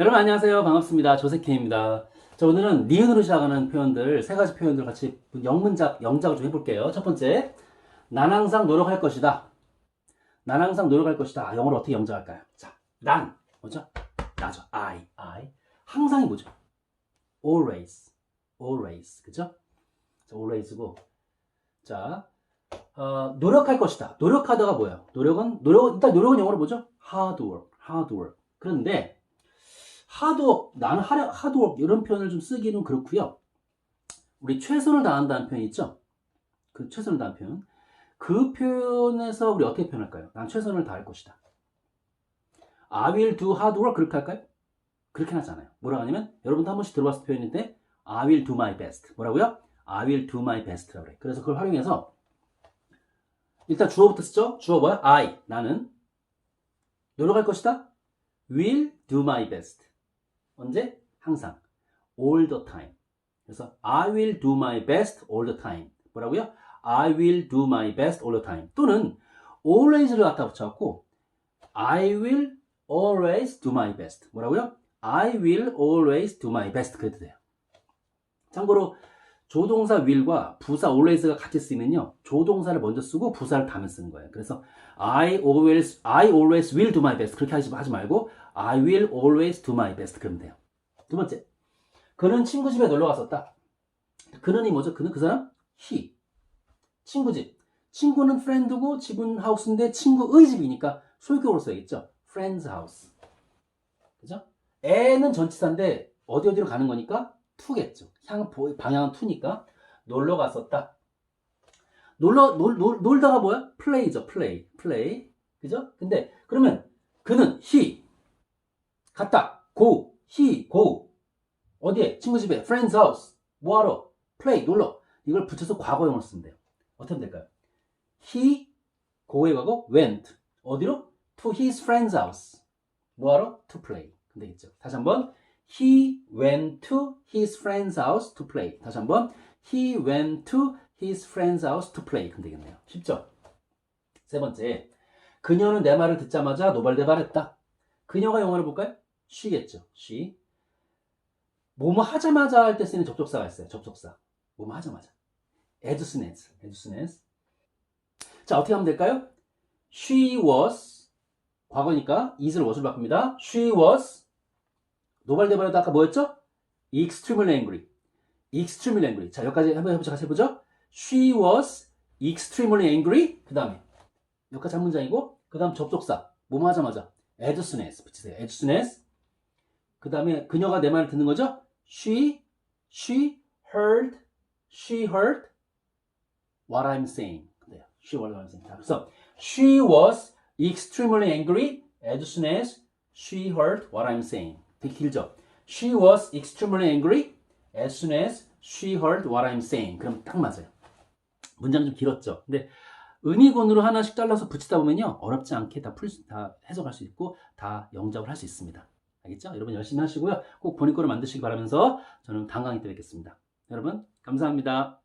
여러분 안녕하세요. 반갑습니다. 조세케입니다. 자, 오늘은 니은으로 시작하는 표현들, 세 가지 표현들 같이 영문작, 영작을 좀 해볼게요. 첫 번째, 난 항상 노력할 것이다. 난 항상 노력할 것이다. 아, 영어로 어떻게 영작할까요? 자, 난, 뭐죠? 나죠. I, I. 항상이 뭐죠? always, always. 그죠? 자, always고. 자, 어, 노력할 것이다. 노력하다가 뭐예요? 노력은, 노력, 일단 노력은 영어로 뭐죠? hard work, hard work. 그런데, 하드워크, 나는 하려, 하드워크, 이런 표현을 좀 쓰기는 그렇고요 우리 최선을 다한다는 표현 있죠? 그 최선을 다한 표현. 그 표현에서 우리 어떻게 표현할까요? 난 최선을 다할 것이다. I will do hard work. 그렇게 할까요? 그렇게 하지 않아요. 뭐라고 하냐면, 여러분도 한 번씩 들어봤을 표현인데, I will do my best. 뭐라고요? I will do my best라고 그래. 그래서 그걸 활용해서, 일단 주어부터 쓰죠? 주어 뭐야? I. 나는. 노력할 것이다? will do my best. 언제? 항상. all the time. 그래서 I will do my best all the time. 뭐라고요? I will do my best all the time. 또는 always를 갖다 붙여갖고 I will always do my best. 뭐라고요? I will always do my best. 그래도 돼요. 참고로 조동사 will과 부사 always가 같이 쓰면요. 조동사를 먼저 쓰고 부사를 다음에 쓰는 거예요. 그래서 I always I always will do my best. 그렇게 하지, 하지 말고 I will always do my best. 그러면 돼요. 두 번째. 그는 친구 집에 놀러 갔었다. 그는이 뭐죠? 그는 그 사람? he. 친구 집. 친구는 friend고 집은 house인데 친구의 집이니까 소유격으로 써야겠죠? friend's house. 그죠? 애는 전치사인데 어디 어디로 가는 거니까 to겠죠. 향 보- 방향은 to니까 놀러 갔었다. 놀러 놀, 놀 놀다가 뭐야? play죠. play. play. 그죠? 근데 그러면 그는 he 갔다. go. he go. 어디에? 친구 집에. friend's house. 뭐하러? play. 놀러. 이걸 붙여서 과거형을 쓰면 돼요. 어떻게 하면 될까요? he go의 과거 went. 어디로? to his friend's house. 뭐하러? to play. 그럼 되겠죠. 다시 한번. He went to his friend's house to play. 다시 한번. He went to his friend's house to play. 그럼 되겠네요. 쉽죠? 세 번째. 그녀는 내 말을 듣자마자 노발대발했다. 그녀가 영어를 볼까요? She겠죠. she. 뭐뭐 하자마자 할 때 쓰는 접속사가 있어요. 접속사. 뭐뭐 하자마자. as soon as. as soon as. 자, 어떻게 하면 될까요? She was. 과거니까 is를 was로 바꿉니다. She was. 노발대발하다 아까 뭐였죠? extremely angry. extremely angry. 자, 여기까지 한번 해보자. 같이 해보죠. She was extremely angry. 그 다음에 여기까지 한 문장이고 그 다음 접속사. 뭐뭐 하자마자. as soon as. 붙이세요. as soon as. 그 다음에 그녀가 내 말을 듣는 거죠? She, she heard, she heard what I'm saying. 그래요. She heard what I'm saying. 자, 그래서 she was extremely angry as soon as she heard what I'm saying. 되게 길죠? She was extremely angry as soon as she heard what I'm saying. 그럼 딱 맞아요. 문장이 좀 길었죠? 근데 은희군으로 하나씩 잘라서 붙이다 보면요. 어렵지 않게 다 풀, 다 해석할 수 있고 다 영작을 할 수 있습니다. 알겠죠? 여러분 열심히 하시고요. 꼭 본인 거를 만드시기 바라면서 저는 강의 때 뵙겠습니다. 여러분, 감사합니다.